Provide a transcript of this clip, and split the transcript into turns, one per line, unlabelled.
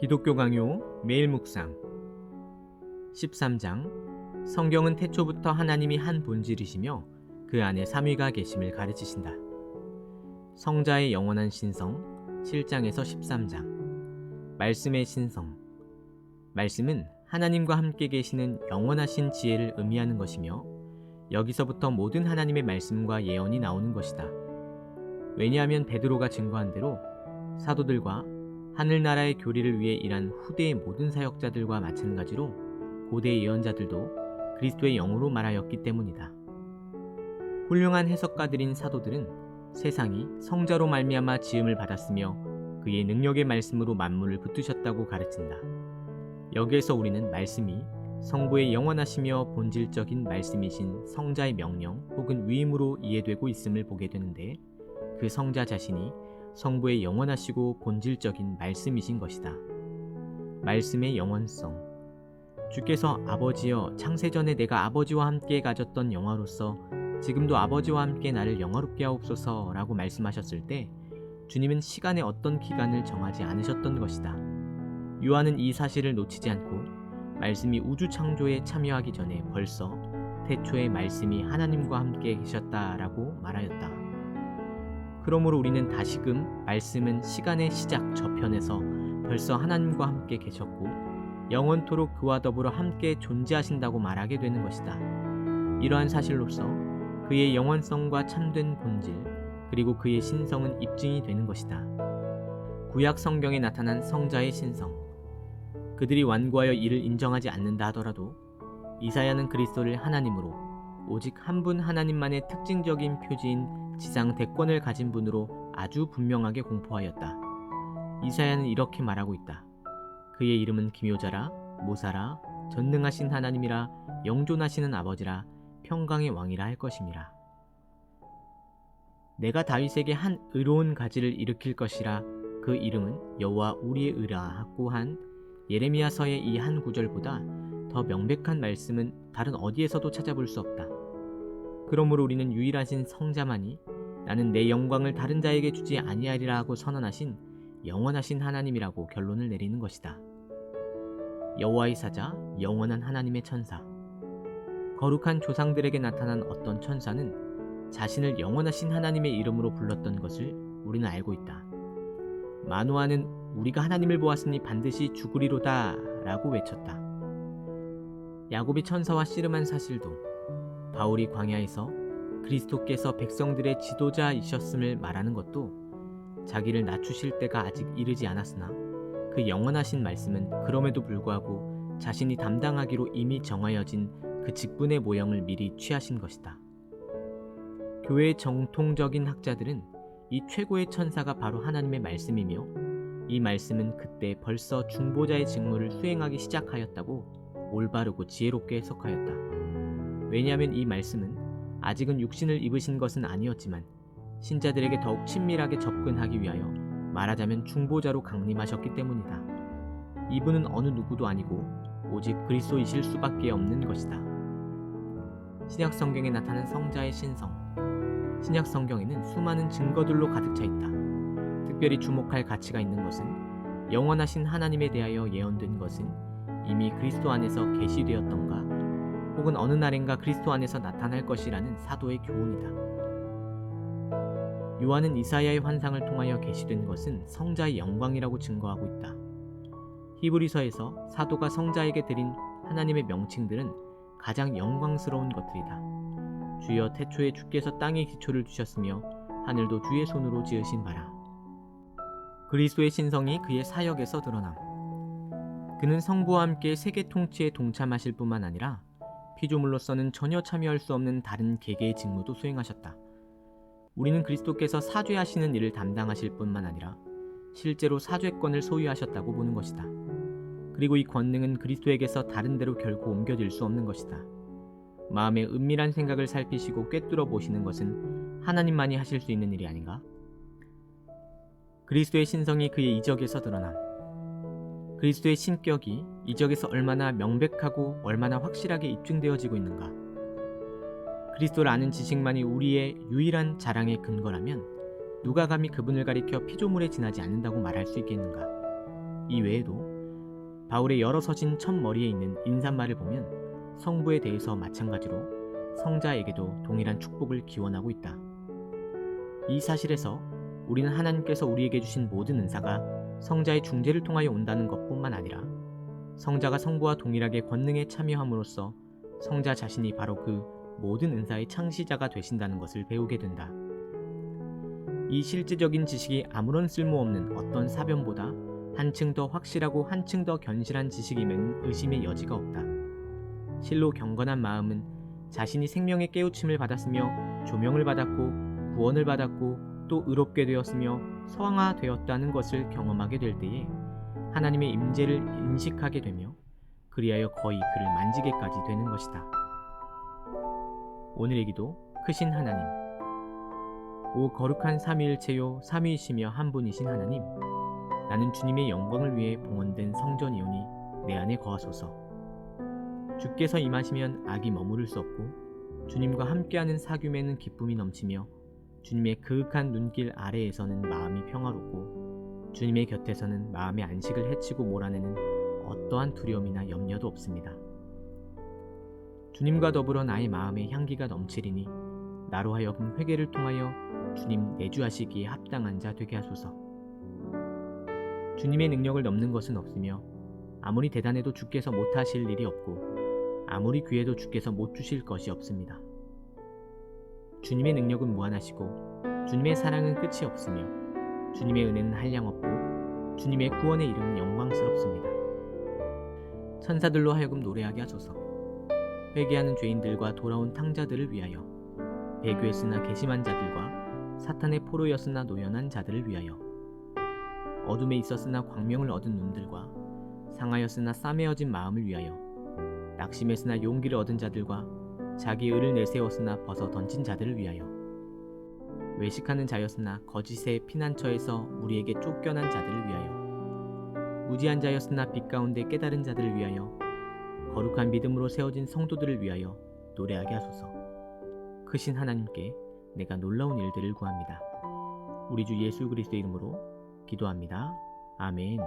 기독교 강요 매일 묵상 13장 성경은 태초부터 하나님이 한 본질이시며 그 안에 삼위가 계심을 가르치신다. 성자의 영원한 신성 7장에서 13장 말씀의 신성 말씀은 하나님과 함께 계시는 영원하신 지혜를 의미하는 것이며 여기서부터 모든 하나님의 말씀과 예언이 나오는 것이다. 왜냐하면 베드로가 증거한 대로 사도들과 하늘나라의 교리를 위해 일한 후대의 모든 사역자들과 마찬가지로 고대 예언자들도 그리스도의 영으로 말하였기 때문이다. 훌륭한 해석가들인 사도들은 세상이 성자로 말미암아 지음을 받았으며 그의 능력의 말씀으로 만물을 붙드셨다고 가르친다. 여기에서 우리는 말씀이 성부의 영원하시며 본질적인 말씀이신 성자의 명령 혹은 위임으로 이해되고 있음을 보게 되는데 그 성자 자신이 성부의 영원하시고 본질적인 말씀이신 것이다. 말씀의 영원성. 주께서 아버지여 창세전에 내가 아버지와 함께 가졌던 영화로서 지금도 아버지와 함께 나를 영화롭게 하옵소서 라고 말씀하셨을 때 주님은 시간의 어떤 기간을 정하지 않으셨던 것이다. 요한은 이 사실을 놓치지 않고 말씀이 우주 창조에 참여하기 전에 벌써 태초에 말씀이 하나님과 함께 계셨다라고 말하였다. 그러므로 우리는 다시금 말씀은 시간의 시작 저편에서 벌써 하나님과 함께 계셨고 영원토록 그와 더불어 함께 존재하신다고 말하게 되는 것이다. 이러한 사실로서 그의 영원성과 참된 본질 그리고 그의 신성은 입증이 되는 것이다. 구약 성경에 나타난 성자의 신성 그들이 완고하여 이를 인정하지 않는다 하더라도 이사야는 그리스도를 하나님으로 오직 한 분 하나님만의 특징적인 표지인 지상 대권을 가진 분으로 아주 분명하게 공포하였다. 이사야는 이렇게 말하고 있다. 그의 이름은 기묘자라, 모사라, 전능하신 하나님이라, 영존하시는 아버지라, 평강의 왕이라 할 것임이라. 내가 다윗에게 한 의로운 가지를 일으킬 것이라 그 이름은 여호와 우리의 의라 하고 한 예레미야서의 이 한 구절보다 더 명백한 말씀은 다른 어디에서도 찾아볼 수 없다. 그러므로 우리는 유일하신 성자만이 나는 내 영광을 다른 자에게 주지 아니하리라 하고 선언하신 영원하신 하나님이라고 결론을 내리는 것이다. 여호와의 사자, 영원한 하나님의 천사. 거룩한 조상들에게 나타난 어떤 천사는 자신을 영원하신 하나님의 이름으로 불렀던 것을 우리는 알고 있다. 마노아는 우리가 하나님을 보았으니 반드시 죽으리로다 라고 외쳤다. 야곱이 천사와 씨름한 사실도 바울이 광야에서 그리스도께서 백성들의 지도자이셨음을 말하는 것도 자기를 낮추실 때가 아직 이르지 않았으나 그 영원하신 말씀은 그럼에도 불구하고 자신이 담당하기로 이미 정하여진 그 직분의 모형을 미리 취하신 것이다. 교회의 정통적인 학자들은 이 최고의 천사가 바로 하나님의 말씀이며 이 말씀은 그때 벌써 중보자의 직무를 수행하기 시작하였다고 올바르고 지혜롭게 해석하였다. 왜냐하면 이 말씀은 아직은 육신을 입으신 것은 아니었지만 신자들에게 더욱 친밀하게 접근하기 위하여 말하자면 중보자로 강림하셨기 때문이다. 이분은 어느 누구도 아니고 오직 그리스도이실 수밖에 없는 것이다. 신약 성경에 나타난 성자의 신성. 신약 성경에는 수많은 증거들로 가득 차 있다. 특별히 주목할 가치가 있는 것은 영원하신 하나님에 대하여 예언된 것은 이미 그리스도 안에서 계시되었던가 혹은 어느 날인가 그리스도 안에서 나타날 것이라는 사도의 교훈이다. 요한은 이사야의 환상을 통하여 계시된 것은 성자의 영광이라고 증거하고 있다. 히브리서에서 사도가 성자에게 드린 하나님의 명칭들은 가장 영광스러운 것들이다. 주여 태초에 주께서 땅의 기초를 두셨으며 하늘도 주의 손으로 지으신 바라. 그리스도의 신성이 그의 사역에서 드러남. 그는 성부와 함께 세계 통치에 동참하실 뿐만 아니라 피조물로서는 전혀 참여할 수 없는 다른 개개의 직무도 수행하셨다. 우리는 그리스도께서 사죄하시는 일을 담당하실 뿐만 아니라 실제로 사죄권을 소유하셨다고 보는 것이다. 그리고 이 권능은 그리스도에게서 다른 데로 결코 옮겨질 수 없는 것이다. 마음의 은밀한 생각을 살피시고 꿰뚫어 보시는 것은 하나님만이 하실 수 있는 일이 아닌가? 그리스도의 신성이 그의 이적에서 드러남. 그리스도의 신격이 이적에서 얼마나 명백하고 얼마나 확실하게 입증되어지고 있는가? 그리스도를 아는 지식만이 우리의 유일한 자랑의 근거라면 누가 감히 그분을 가리켜 피조물에 지나지 않는다고 말할 수 있겠는가? 이 외에도 바울의 여러 서신 첫 머리에 있는 인사말을 보면 성부에 대해서 마찬가지로 성자에게도 동일한 축복을 기원하고 있다. 이 사실에서 우리는 하나님께서 우리에게 주신 모든 은사가 성자의 중재를 통하여 온다는 것뿐만 아니라 성자가 성부와 동일하게 권능에 참여함으로써 성자 자신이 바로 그 모든 은사의 창시자가 되신다는 것을 배우게 된다. 이 실제적인 지식이 아무런 쓸모없는 어떤 사변보다 한층 더 확실하고 한층 더 견실한 지식임에는 의심의 여지가 없다. 실로 경건한 마음은 자신이 생명의 깨우침을 받았으며 조명을 받았고 구원을 받았고 또 의롭게 되었으며 성화되었다는 것을 경험하게 될 때에 하나님의 임재를 인식하게 되며 그리하여 거의 그를 만지게까지 되는 것이다. 오늘의 기도 크신 하나님 오 거룩한 삼위일체요 삼위이시며 한 분이신 하나님 나는 주님의 영광을 위해 봉헌된 성전이오니 내 안에 거하소서 주께서 임하시면 악이 머무를 수 없고 주님과 함께하는 사귐에는 기쁨이 넘치며 주님의 그윽한 눈길 아래에서는 마음이 평화롭고 주님의 곁에서는 마음의 안식을 해치고 몰아내는 어떠한 두려움이나 염려도 없습니다. 주님과 더불어 나의 마음에 향기가 넘치리니 나로 하여금 회개를 통하여 주님 내주하시기에 합당한 자 되게 하소서. 주님의 능력을 넘는 것은 없으며 아무리 대단해도 주께서 못하실 일이 없고 아무리 귀해도 주께서 못 주실 것이 없습니다. 주님의 능력은 무한하시고 주님의 사랑은 끝이 없으며 주님의 은혜는 한량없고 주님의 구원의 이름은 영광스럽습니다. 천사들로 하여금 노래하게 하소서. 회개하는 죄인들과 돌아온 탕자들을 위하여 배교했으나 괘씸한 자들과 사탄의 포로였으나 노연한 자들을 위하여 어둠에 있었으나 광명을 얻은 눈들과 상하였으나 싸매어진 마음을 위하여 낙심했으나 용기를 얻은 자들과 자기 의를 내세웠으나 벗어 던진 자들을 위하여. 외식하는 자였으나 거짓의 피난처에서 우리에게 쫓겨난 자들을 위하여. 무지한 자였으나 빛 가운데 깨달은 자들을 위하여. 거룩한 믿음으로 세워진 성도들을 위하여 노래하게 하소서. 크신 하나님께 내가 놀라운 일들을 구합니다. 우리 주 예수 그리스도 이름으로 기도합니다. 아멘